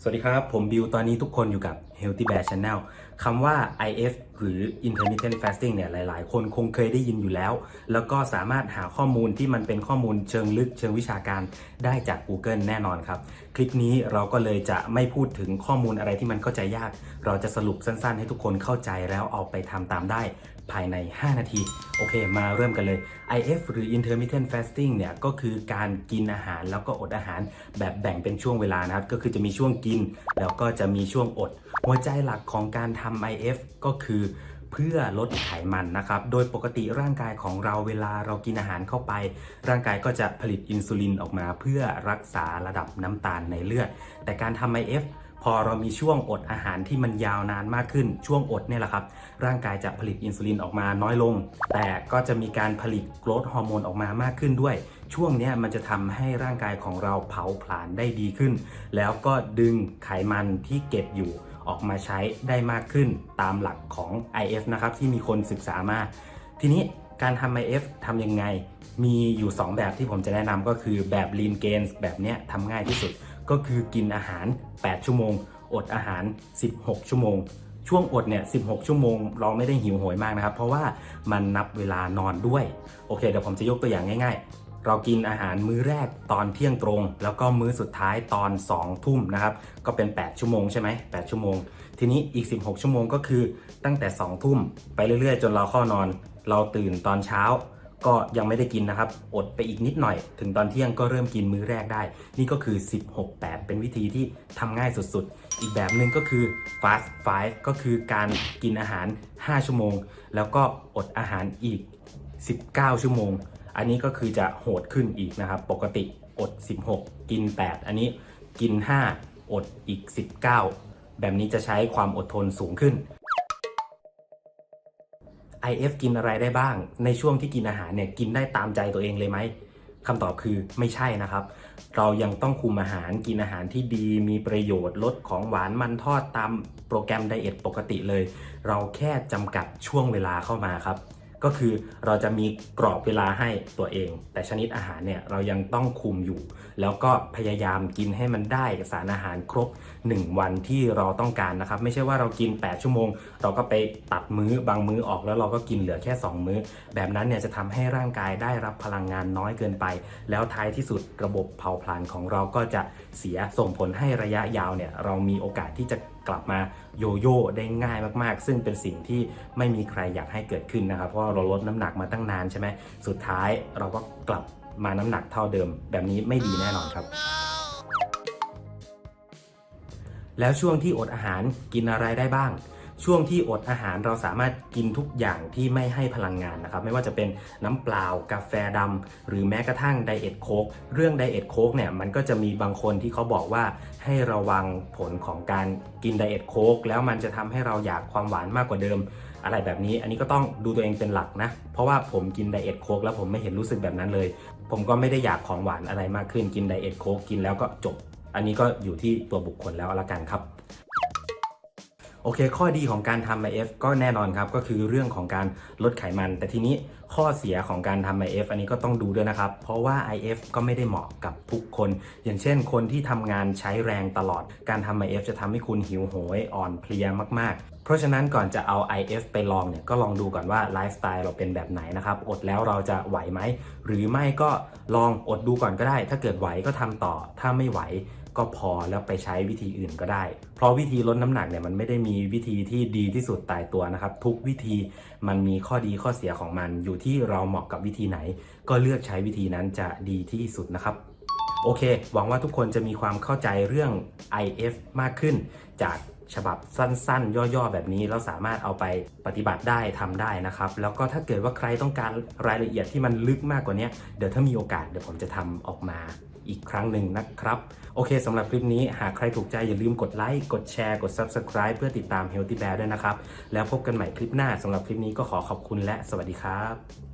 สวัสดีครับ ผมบิวตอนนี้ทุกคนอยู่กับ Healthy Bear Channel คำว่า IF หรือ Intermittent Fasting เนี่ยหลาย ๆ คนคงเคยได้ยินอยู่แล้ว แล้วก็สามารถหาข้อมูลที่มันเป็นข้อมูลเชิงลึกเชิงวิชาการได้จาก Google แน่นอนครับ คลิปนี้เราก็เลยจะไม่พูดถึงข้อมูลอะไรที่มันเข้าใจยาก เราจะสรุปสั้น ๆ ให้ทุกคนเข้าใจแล้วเอาไปทำตามได้ภายใน 5 นาที โอเค มาเริ่มกันเลย IF หรือ Intermittent Fasting เนี่ย ก็คือการกินอาหารแล้วก็อดอาหารแบบแบ่งเป็นช่วงเวลานะครับ ก็คือจะมีช่วงกิน แล้วก็จะมีช่วงอด หัวใจหลักของการทำ IF ก็คือเพื่อลดไขมันนะครับ โดยปกติร่างกายของเราเวลาเรากินอาหารเข้าไป ร่างกายก็จะผลิตอินซูลินออกมา เพื่อรักษาระดับน้ำตาลในเลือด แต่การทำ IF พอเรามีช่วงอดอาหารที่มันยาวนานมากขึ้น ช่วงอดเนี่ยแหละครับ ร่างกายจะผลิตอินซูลินออกมาน้อยลง แต่ก็จะมีการผลิตโกรทฮอร์โมนออกมามากขึ้นด้วย ช่วงนี้มันจะทำให้ร่างกายของเราเผาผลาญได้ดีขึ้น แล้วก็ดึงไขมันที่เก็บอยู่ ออกมาใช้ได้มากขึ้นตามหลักของ IF นะครับที่มีคนศึกษามา ทีนี้การทำ IF ทำยังไง มีอยู่ 2 แบบที่ผมจะแนะนำก็คือแบบ Lean Gains แบบเนี้ยทำง่ายที่สุด ก็คือกินอาหาร 8 ชั่วโมง อดอาหาร 16 ชั่วโมง ช่วงอดเนี่ย 16 ชั่วโมง เราไม่ได้หิวโหยมากนะครับ เพราะว่ามันนับเวลานอนด้วย โอเค เดี๋ยวผมจะยกตัวอย่างง่าย เรากินอาหารมื้อแรกตอนเที่ยงตรง แล้วก็มื้อสุดท้ายตอน2ทุ่มนะครับ ก็เป็น 8 ชั่วโมงใช่ไหม8ชั่วโมง ทีนี้อีก 16 ชั่วโมงก็คือตั้งแต่2ทุ่มไปเรื่อยๆ จนเราเข้านอน เราตื่นตอนเช้า ก็ยังไม่ได้กินนะครับ อดไปอีกนิดหน่อย ถึงตอนเที่ยงก็เริ่มกินมื้อแรกได้ นี่ก็คือ 16 8 เป็นวิธีที่ทำง่ายสุดๆ อีกแบบหนึ่งก็คือ fast 5ก็คือการกินอาหาร 5 ชั่วโมง แล้วก็อดอาหารอีก 19 ชั่วโมง อันนี้ก็คือจะโหดขึ้นอีกนะครับ ปกติอด 16 กิน 8 อันนี้กิน 5 อดอีก 19 แบบนี้จะใช้ความอดทนสูงขึ้น IF กินอะไรได้บ้าง ในช่วงที่กินอาหารเนี่ยกินได้ตามใจตัวเองเลยไหมคำตอบคือไม่ใช่นะครับ เรายังต้องคุมอาหารกินอาหารที่ดีมีประโยชน์ลดของหวานมันทอดตามโปรแกรมไดเอทปกติเลย เราแค่จำกัดช่วงเวลาเข้ามาครับ ก็คือเราจะมีกรอบเวลาให้ตัวเอง แต่ชนิดอาหารเนี่ยเรายังต้องคุมอยู่ แล้วก็พยายามกินให้มันได้สารอาหารครบ 1 วันที่เราต้องการนะครับ ไม่ใช่ว่าเรากิน 8 ชั่วโมง เราก็ไปตัดมื้อบางมื้อออกแล้วเราก็กินเหลือแค่ 2 มื้อ แบบนั้นเนี่ยจะทำให้ร่างกายได้รับพลังงานน้อยเกินไป แล้วท้ายที่สุดระบบเผาผลาญของเราก็จะเสียส่งผลให้ระยะยาวเนี่ยเรามีโอกาสที่จะกลับมาโยโย่ได้ง่ายมากๆ ซึ่งเป็นสิ่งที่ไม่มีใครอยากให้เกิดขึ้นนะครับเพราะเราลดน้ำหนักมาตั้งนานใช่ไหมสุดท้ายเราก็กลับมาน้ำหนักเท่าเดิม แบบนี้ไม่ดีแน่นอนครับ แล้วช่วงที่อดอาหารกินอะไรได้บ้าง ช่วงที่อดอาหารเราสามารถกินทุกอย่างที่ไม่ให้พลังงานนะครับ ไม่ว่าจะเป็นน้ำเปล่ากาแฟดำหรือแม้กระทั่งไดเอทโค้กเรื่องไดเอทโค้กเนี่ยมันก็จะมีบางคนที่เขาบอกว่าให้ระวังผลของการกินไดเอทโค้กแล้วมันจะทำให้เราอยากความหวานมากกว่าเดิมอะไรแบบนี้ อันนี้ก็ต้องดูตัวเองเป็นหลักนะ เพราะว่าผมกินไดเอทโค้กแล้วผมไม่เห็นรู้สึกแบบนั้นเลย ผมก็ไม่ได้อยากของหวานอะไรมากขึ้น กินไดเอทโค้กกินแล้วก็จบ อันนี้ก็อยู่ที่ตัวบุคคลแล้วละกันครับ โอเค ข้อดีของการทำ IF ก็แน่นอนครับ ก็คือเรื่องของการลดไขมัน แต่ทีนี้ข้อเสียของการทำ IF อันนี้ก็ต้องดูด้วยนะครับ เพราะว่า IF ก็ไม่ได้เหมาะกับทุกคน อย่างเช่น คนที่ทำงานใช้แรงตลอด การทำ IF จะทำให้คุณหิวโหยอ่อนเพลียมาก ๆ เพราะฉะนั้นก่อนจะเอา IF ไปลองเนี่ยก็ลองดูก่อนว่าไลฟ์สไตล์เราเป็นแบบไหนนะครับ อดแล้วเราจะไหวไหม หรือไม่ก็ลองอดดูก่อนก็ได้ ถ้าเกิดไหวก็ทำต่อ ถ้าไม่ไหว ก็พอแล้วไปใช้วิธีอื่นก็ได้ เพราะวิธีลดน้ำหนักเนี่ยมันไม่ได้มีวิธีที่ดีที่สุดตายตัวนะครับ ทุกวิธีมันมีข้อดีข้อเสียของมัน อยู่ที่เราเหมาะกับวิธีไหน ก็เลือกใช้วิธีนั้นจะดีที่สุดนะครับโอเค หวังว่าทุกคนจะมีความเข้าใจเรื่อง IF มากขึ้นจาก ฉบับสั้นๆ ย่อๆ แบบนี้แล้วสามารถเอาไปปฏิบัติได้ทำได้นะครับ แล้วก็ถ้าเกิดว่าใครต้องการรายละเอียดที่มันลึกมากกว่านี้เดี๋ยวถ้ามีโอกาสเดี๋ยวผมจะทำออกมาอีกครั้งหนึ่งนะครับ โอเคสำหรับคลิปนี้หากใครถูกใจอย่าลืมกดไลค์ กดแชร์ กด Subscribe เพื่อติดตาม Healthy Bear ด้วยนะครับ แล้วพบกันใหม่คลิปหน้าสำหรับคลิปนี้ก็ขอขอบคุณและสวัสดีครับ